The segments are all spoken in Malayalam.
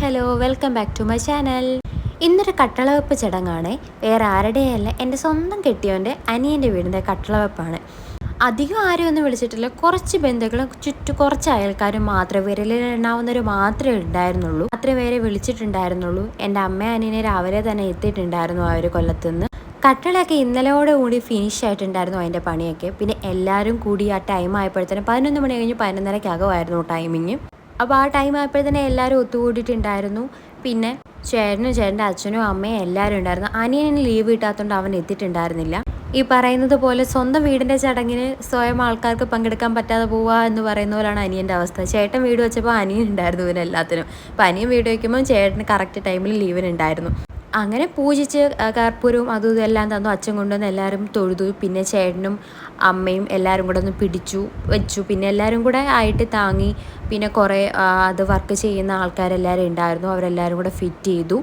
Hello welcome back to my channel ഇന്നൊരു കട്ടളവെപ്പ് ചടങ്ങാണ്. വേറെ ആരുടെയല്ല എന്റെ സ്വന്തം കെട്ടിയവന്റെ അനിയന്റെ വീടിന്റെ കട്ടളവെപ്പാണ്. അധികം ആരും ഒന്നും വിളിച്ചിട്ടില്ല. കുറച്ച് ബന്ധുക്കളും ചുറ്റു കുറച്ച് അയൽക്കാരും മാത്രമേ വിരലിലുണ്ടാവുന്നവർ മാത്രമേ ഉണ്ടായിരുന്നുള്ളൂ. അത്ര പേരെ വിളിച്ചിട്ടുണ്ടായിരുന്നുള്ളൂ. എന്റെ അമ്മ അനിയനെ രാവിലെ തന്നെ എത്തിയിട്ടുണ്ടായിരുന്നു ആ ഒരു കൊല്ലത്തുനിന്ന്. കട്ടളയൊക്കെ ഇന്നലെയോടെ കൂടി ഫിനിഷ് ആയിട്ടുണ്ടായിരുന്നു അതിന്റെ പണിയൊക്കെ. പിന്നെ എല്ലാവരും കൂടി ആ ടൈം ആയപ്പോഴത്തേനും പതിനൊന്ന് മണി കഴിഞ്ഞ് പതിനൊന്നരക്കകമായിരുന്നു ടൈമിങ് അപ്പോൾ ആ ടൈം ആയപ്പോഴത്തേനെ എല്ലാവരും ഒത്തുകൂടിയിട്ടുണ്ടായിരുന്നു. പിന്നെ ചേട്ടനും ചേട്ടന്റെ അച്ഛനും അമ്മയും എല്ലാവരും ഉണ്ടായിരുന്നു. അനിയനെ ലീവ് കിട്ടാത്തതുകൊണ്ട് അവൻ എത്തിയിട്ടുണ്ടായിരുന്നില്ല. ഈ പറയുന്നത് പോലെ സ്വന്തം വീടിന്റെ ചടങ്ങിന് സ്വയം ആൾക്കാർക്ക് പങ്കെടുക്കാൻ പറ്റാതെ പോവുക എന്ന് പറയുന്ന പോലെയാണ് അനിയന്റെ അവസ്ഥ. ചേട്ടൻ വീട് വെച്ചപ്പോൾ അനിയൻ ഉണ്ടായിരുന്നു ഇവനെല്ലാത്തിനും. അപ്പോൾ അനിയൻ വീട് വയ്ക്കുമ്പോൾ ചേട്ടന് കറക്റ്റ് ടൈമിൽ ലീവിനുണ്ടായിരുന്നു അങ്ങനെ പൂജിച്ച് കർപ്പൂരവും അതും ഇതെല്ലാം തന്നു. അച്ഛൻ കൊണ്ടുവന്ന് എല്ലാവരും തൊഴുതു. പിന്നെ ചേട്ടനും അമ്മയും എല്ലാവരും കൂടെ ഒന്ന് പിടിച്ചു വെച്ചു. പിന്നെ എല്ലാവരും കൂടെ ആയിട്ട് താങ്ങി. പിന്നെ കുറേ അത് വർക്ക് ചെയ്യുന്ന ആൾക്കാരെല്ലാവരും ഉണ്ടായിരുന്നു. അവരെല്ലാവരും കൂടെ ഫിറ്റ് ചെയ്തു.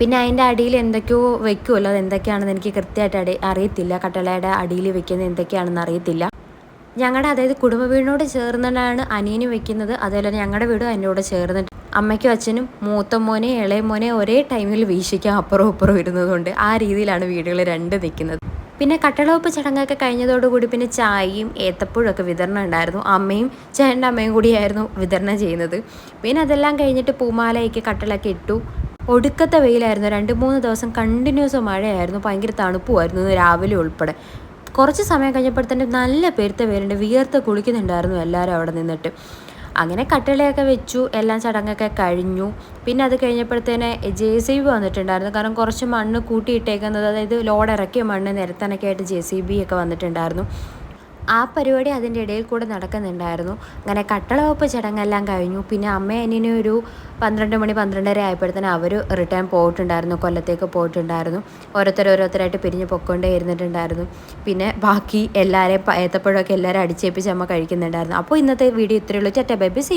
പിന്നെ അതിന്റെ അടിയിൽ എന്തൊക്കെയോ വെക്കുമല്ലോ അത് എന്തൊക്കെയാണെന്ന് എനിക്ക് കൃത്യമായിട്ട് അടി അറിയത്തില്ല. കട്ടളയുടെ അടിയിൽ വെക്കുന്നത് എന്തൊക്കെയാണെന്ന് അറിയത്തില്ല. ഞങ്ങളുടെ അതായത് കുടുംബ വീടിനോട് ചേർന്നിട്ടാണ് അനിയന് വെക്കുന്നത്. അതേപോലെ ഞങ്ങളുടെ വീടും അതിനോട് ചേർന്നിട്ട് അമ്മയ്ക്കും അച്ഛനും മൂത്ത മോനെ ഇളയ മോനെ ഒരേ ടൈമിൽ വീശിക്കാൻ അപ്പുറവും ഇപ്പുറവും ഇരുന്നതുകൊണ്ട് ആ രീതിയിലാണ് വീടുകൾ രണ്ട് നിൽക്കുന്നത്. പിന്നെ കട്ടളവപ്പ് ചടങ്ങൊക്കെ കഴിഞ്ഞതോടുകൂടി പിന്നെ ചായയും ഏത്തപ്പഴൊക്കെ വിതരണം ഉണ്ടായിരുന്നു. അമ്മയും ചേട്ടന്റെ അമ്മയും കൂടിയായിരുന്നു വിതരണം ചെയ്യുന്നത്. പിന്നെ അതെല്ലാം കഴിഞ്ഞിട്ട് പൂമാലയൊക്കെ കട്ടളൊക്കെ ഇട്ടു. ഒടുക്കത്തെ വെയിലായിരുന്നു. രണ്ട് മൂന്ന് ദിവസം കണ്ടിന്യൂസ് മഴയായിരുന്നു. ഭയങ്കര തണുപ്പുമായിരുന്നു രാവിലെ ഉൾപ്പെടെ. കുറച്ച് സമയം കഴിഞ്ഞപ്പോഴത്തേന് നല്ല പെരുത്ത പേരുണ്ട്. വിയർത്ത് കുളിക്കുന്നുണ്ടായിരുന്നു എല്ലാവരും അവിടെ നിന്നിട്ട്. അങ്ങനെ കട്ടിളയൊക്കെ വെച്ചു എല്ലാം ചടങ്ങൊക്കെ കഴിഞ്ഞു. പിന്നെ അത് കഴിഞ്ഞപ്പോഴത്തേനെ ജെ സി ബി വന്നിട്ടുണ്ടായിരുന്നു. കാരണം കുറച്ച് മണ്ണ് കൂട്ടിയിട്ടേക്കുന്നത് അതായത് ലോഡ് ഇറക്കിയ മണ്ണ് നിരത്താനൊക്കെ ആയിട്ട് ജെ സി ബി ഒക്കെ വന്നിട്ടുണ്ടായിരുന്നു. ആ പരിപാടി അതിന്റെ ഇടയിൽ കൂടെ നടക്കുന്നുണ്ടായിരുന്നു. അങ്ങനെ കട്ടളവപ്പ് ചടങ്ങെല്ലാം കഴിഞ്ഞു. പിന്നെ അമ്മ അനിയനെ ഒരു പന്ത്രണ്ട് മണി പന്ത്രണ്ടര ആയപ്പോഴത്തേനും അവർ റിട്ടേൺ പോയിട്ടുണ്ടായിരുന്നു. കൊല്ലത്തേക്ക് പോയിട്ടുണ്ടായിരുന്നു. ഓരോരുത്തർ ഓരോരുത്തരായിട്ട് പിരിഞ്ഞ് പൊക്കൊണ്ടേ ഇരുന്നിട്ടുണ്ടായിരുന്നു. പിന്നെ ബാക്കി എല്ലാവരെയും ഏത്തപ്പഴമൊക്കെ എല്ലാവരും അടിച്ചേപ്പിച്ച് അമ്മ കഴിക്കുന്നുണ്ടായിരുന്നു. അപ്പോൾ ഇന്നത്തെ വീഡിയോ ഇത്രയുള്ളൂ ചേട്ടാ ബേബി സി